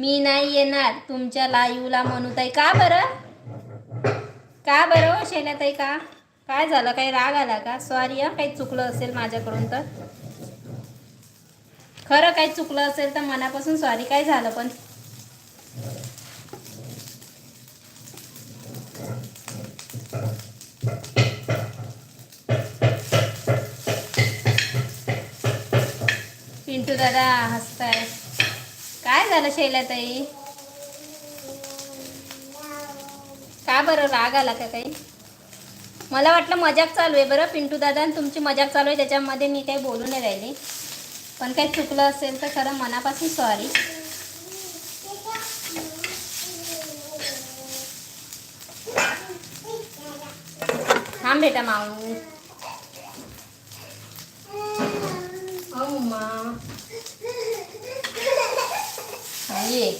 मी नाही येणार तुमच्या लाईव्हला म्हणूताई का बरं? का बरं हो शैलाताई का? काय झालं? काही राग आला का? सॉरी हा काही चुकलं असेल माझ्याकडून तर. खरं काही चुकलं असेल तर मनापासून सॉरी काय झालं पण? पिंटू दादा हसताय झालं शैलाताई? का बरं राग आला का काही? मला वाटलं मजाक चालू आहे बरं. पिंटू दादा तुमची मजाक चालू आहे त्याच्यामध्ये मी काही बोलू नाही राहिली. पण काही चुकलं असेल तर खरं मनापासून सॉरी थांब बेटा माऊ हो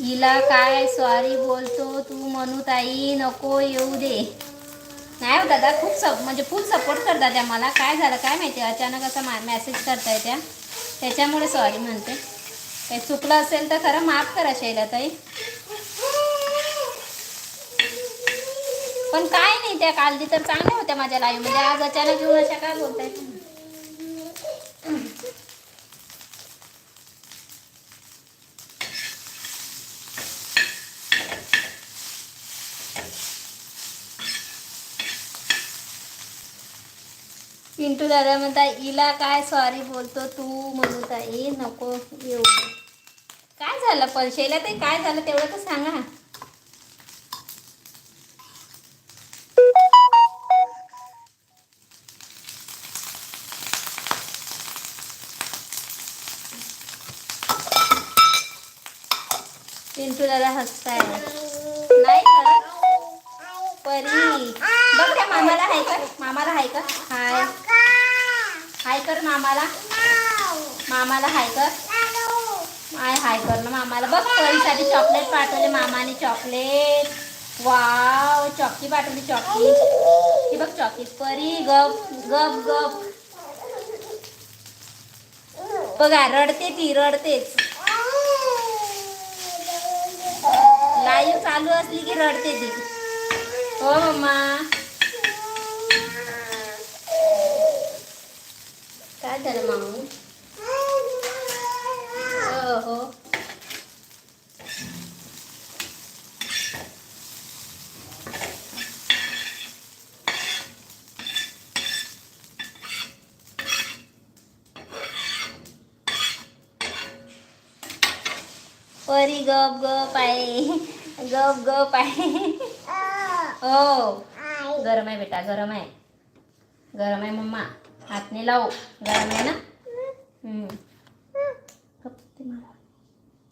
हिला काय सॉरी बोलतो तू म्हणू ताई नको येऊ दे. नाही हो दादा खूप सप म्हणजे फुल सपोर्ट करतात त्या मला. काय झालं काय माहिती? अचानक असा मा मॅसेज करताय त्या. त्याच्यामुळे सॉरी म्हणते. काही चुकलं असेल तर खरं माफ करा शैलाताई पण काय नाही त्या कालदी तर चांगल्या होत्या माझ्या लाईव्हमध्ये आज अचानक येऊन अशा काय बोलताय पिंटू दादा म्हणता इला काय सॉरी बोलतो तू? म्हणू ताई नको येऊ काय झालं? पण शैला ते काय झालं तेवढं तर सांगा. पिंटू दादा हसताय. नाही खरं? परी. बघ त्या मामाला आहे का? मामाला हाय का? हाय. कर मामाला. मामाला हाय कर. आय हाय कर ना मामाला. बघ परीसाठी चॉकलेट पाठवले मामाने चॉकलेट वाव चॉकी पाठवली चॉकी ही बघ चॉकी परी गप गप गप. बघा रडते ती रडतेच. लाईव्ह चालू असली की रडते ती. हो मम्मा. काय झालं माऊ हो हो परी गप गप आहे गप गप आहे हो गरम आहे बेटा गरम आहे गरम आहे मम्मा हात नाही लावू. गरम आहे ना.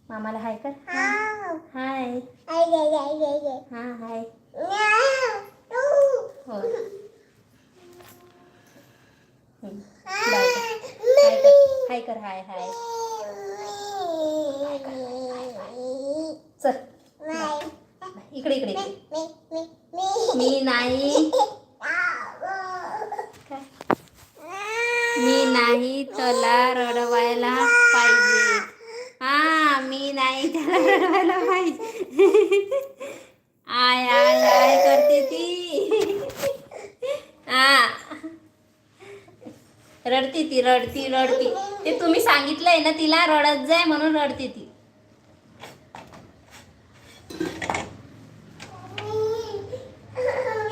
मामाला हाय कर. हाय. हा हाय. हो. हाय कर. हाय कर. हाय हाय. चल. इकडे इकडे इकडे. मी नाही काय? मी नाही त्याला रडवायला पाहिजे हा मी मला रडवायला पाहिजे आय आय आय करते ती. हा. रडती ती रडती रडती. ते तुम्ही सांगितलंय ना तिला रडत जाय म्हणून रडते ती.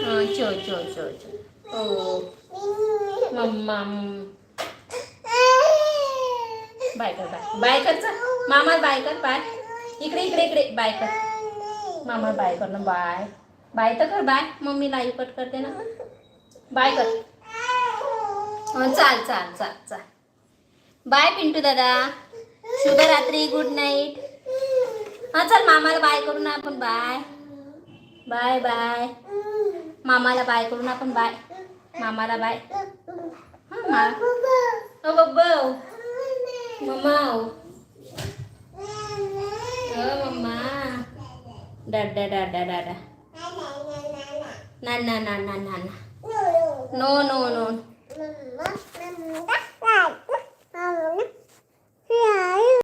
चो चो चो चो ओ मम्मा बाय कर बाय. बाय कर मामा बाय कर बाय. इकडे इकडे इकडे. बाय कर. मामा बाय कर ना बाय. बाय तर कर बाय. मम्मी लाईव्ह कट करते ना. बाय कर. हो चाल चाल चाल चाल. बाय पिंटू दादा. शुभरात्री गुड नाईट हा चल मामाला बाय करू ना आपण बाय. Bye bye. मामाला बाय करू ना आपण बाय. मामाला बाय. हा मा बब्बा मम्मा ಡಡ್ಡ ಡಡ್ಡ ಡಡ ನನ್ನ ನನ್ನ ನನ್ನ ನೋ ನೋ ನೋ